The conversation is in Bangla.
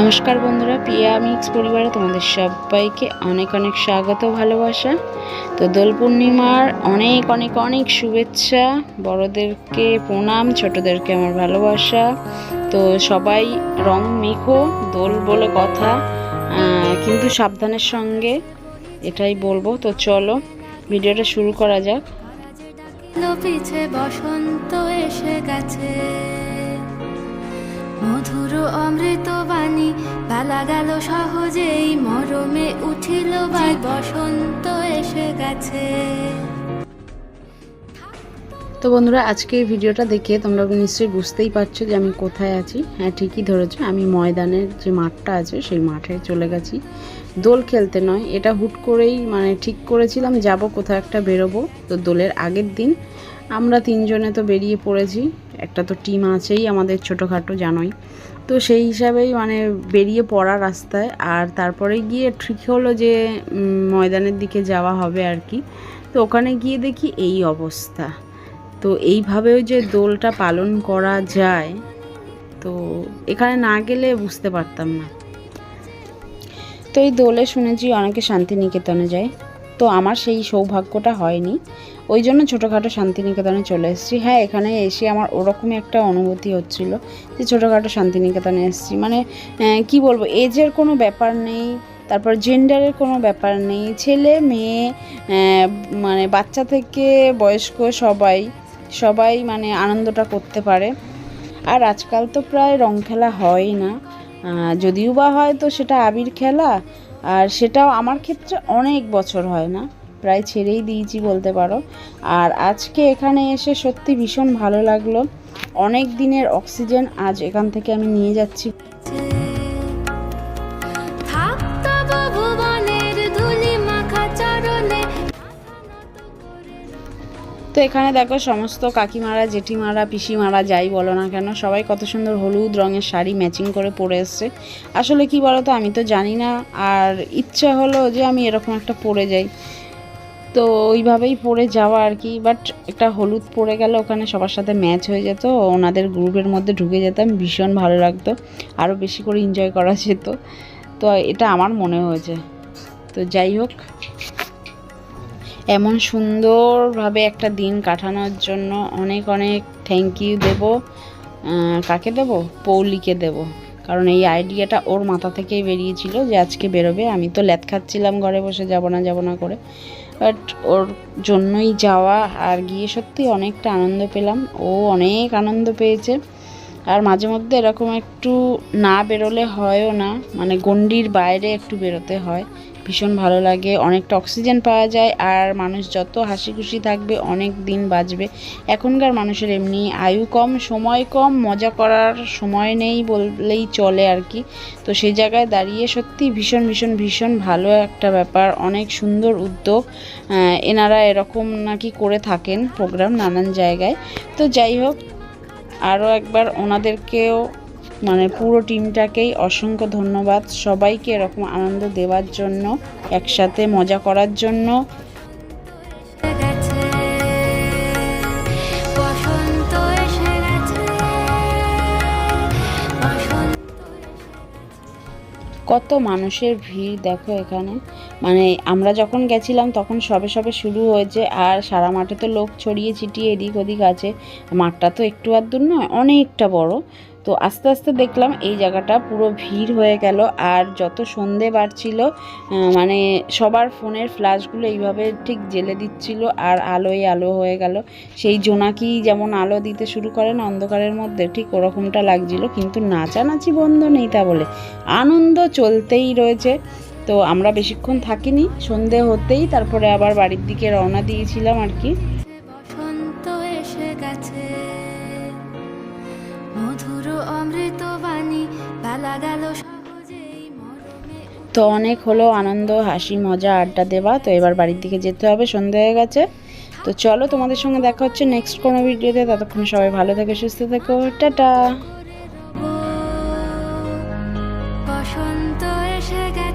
নমস্কার বন্ধুরা পিয়া মিক্স পরিবারে তোমাদের সবাইকে অনেক অনেক স্বাগত ভালোবাসা। তো দোল পূর্ণিমার অনেক অনেক অনেক শুভেচ্ছা, বড়দেরকে প্রণাম, ছোটদেরকে আমার ভালোবাসা। তো সবাই রং মেখো, দোল বলে কথা কিন্তু সাবধানের সঙ্গে এটাই বলব। তো চলো, ভিডিওটা শুরু করা যাক। বসন্ত এসে গেছে। মধুর অমৃত বাণী পালা গেল সহজেই মরমে উঠিল বাই বসন্ত এসে গেছে। তো বন্ধুরা, আজকে এই ভিডিওটা দেখে তোমরা নিশ্চয়ই বুঝতেই পারছ যে আমি কোথায় আছি। হ্যাঁ ঠিকই ধরেছো, আমি ময়দানের যে মাঠটা আছে, সেই মাঠে চলে গেছি। দোল খেলতে নয়, এটা হুট করেই মানে ঠিক করেছিলাম, যাব কোথাও একটা বেরোবো। তো দোলের আগের দিন আমরা তিনজনে তো বেরিয়ে পড়েছি, একটা তো টিম আছেই আমাদের ছোটোখাটো জানোই। তো সেই হিসাবেই মানে বেরিয়ে পড়া রাস্তায়, আর তারপরে গিয়ে ঠিক হলো যে ময়দানের দিকে যাওয়া হবে আর কি। তো ওখানে গিয়ে দেখি এই অবস্থা। তো এইভাবেও যে দোলটা পালন করা যায়, তো এখানে না গেলে বুঝতে পারতাম না। তো এই দোলে শুনেছি অনেকে শান্তিনিকেতনে যায়, তো আমার সেই সৌভাগ্যটা হয়নি। ওই জন্য ছোটোখাটো শান্তিনিকেতনে চলে এসেছি। হ্যাঁ এখানে এসে আমার ওরকমই একটা অনুভূতি হচ্ছিল যে ছোটোখাটো শান্তিনিকেতনে এসেছি। মানে কি বলব, এজের কোনো ব্যাপার নেই, তারপর জেন্ডারের কোনো ব্যাপার নেই। ছেলে, মেয়ে মানে বাচ্চা থেকে বয়স্ক সবাই সবাই মানে আনন্দটা করতে পারে। আর আজকাল তো প্রায় রং খেলা হয় না। যদিও বা হয় তো সেটা আবির খেলা, আর সেটাও আমার ক্ষেত্রে অনেক বছর হয় না। প্রায় ছেড়েই দিয়েছি বলতে পারো। আর আজকে এখানে এসে সত্যি ভীষণ ভালো লাগল। অনেক দিনের অক্সিজেন আজ এখান থেকে আমি নিয়ে যাচ্ছি। তো এখানে দেখো সমস্ত কাকিমারা, জেঠিমারা, পিসিমারা যাই বলো না কেন, সবাই কত সুন্দর হলুদ রঙের শাড়ি ম্যাচিং করে পরে এসছে। আসলে কি বলো তো আমি তো জানি না, আর ইচ্ছা হলো যে আমি এরকম একটা পরে যাই। তো ওইভাবেই পরে যাওয়া আর কি বাট একটা হলুদ পরে গেলে ওখানে সবার সাথে ম্যাচ হয়ে যেত, ওনাদের গ্রুপের মধ্যে ঢুকে যেতাম, ভীষণ ভালো লাগতো আরও বেশি করে এনজয় করা যেত। তো এটা আমার মনে হয়েছে। তো যাই হোক। এমন সুন্দরভাবে একটা দিন কাটানোর জন্য অনেক অনেক থ্যাংক ইউ দেব। কাকে দেব? পৌলিকে দেব। কারণ এই আইডিয়াটা ওর মাথা থেকেই বেরিয়েছিল যে আজকে বেরোবে। আমি তো ল্যাদ খাচ্ছিলাম, ঘরে বসে যাব না যাব না করে। বাট ওর জন্যই যাওয়া আর গিয়ে সত্যি অনেকটা আনন্দ পেলাম। ও অনেক আনন্দ পেয়েছে। আর মাঝে মধ্যে এরকম একটু না বেরোলে হয়ও না। মানে গণ্ডির বাইরে একটু বেরোতে হয়। ভীষণ ভালো লাগে, অনেকটা অক্সিজেন পাওয়া যায় আর মানুষ যত হাসি খুশি থাকবে অনেক দিন বাঁচবে। এখনকার মানুষের এমনি আয়ু কম, সময় কম, মজা করার সময় নেই বললেই চলে আর কি। তো সেই জায়গায় দাঁড়িয়ে সত্যি ভীষণ ভীষণ ভীষণ ভালো একটা ব্যাপার, অনেক সুন্দর উদ্যোগ এনারা এরকম নাকি করে থাকেন প্রোগ্রাম নানান জায়গায়। তো যাই হোক, আরও একবার ওনাদেরকেও মানে পুরো টিমটাকেই অসংখ্য ধন্যবাদ। সবাইকে এরকম আনন্দ দেওয়ার জন্য, একসাথে মজা করার জন্য। কত মানুষের ভিড় দেখো এখানে। মানে আমরা যখন গেছিলাম তখন সবে সবে শুরু হয়েছে, আর সারা মাঠে তো লোক ছড়িয়ে ছিটিয়ে এদিক ওদিক আছে। মাঠটা তো একটু আর দূর নয়, অনেকটা বড়। তো আস্তে আস্তে দেখলাম এই জায়গাটা পুরো ভিড় হয়ে গেল আর যত সন্ধে বাড়ছিল মানে সবার ফোনের ফ্ল্যাশগুলো এইভাবে ঠিক জেলে দিচ্ছিল আর আলোয় আলো হয়ে গেল। সেই জোনাকি যেমন আলো দিতে শুরু করেন অন্ধকারের মধ্যে, ঠিক ওরকমটা লাগছিল। কিন্তু নাচানাচি বন্ধ নেই তা বলে। আনন্দ চলতেই রয়েছে। তো আমরা বেশিক্ষণ থাকিনি, সন্ধে হতেই তারপরে আবার বাড়ির দিকে রওনা দিয়েছিলাম আর কি। গেল তো অনেক হলো আনন্দ, হাসি, মজা, আড্ডা দেওয়া। তো এবার বাড়ির দিকে যেতে হবে, সন্ধে হয়ে গেছে। তো চলো তোমাদের সঙ্গে দেখা হচ্ছে নেক্সট কোনো ভিডিওতে ততক্ষণ সবাই ভালো থেকে, সুস্থ থেকো। টাটা!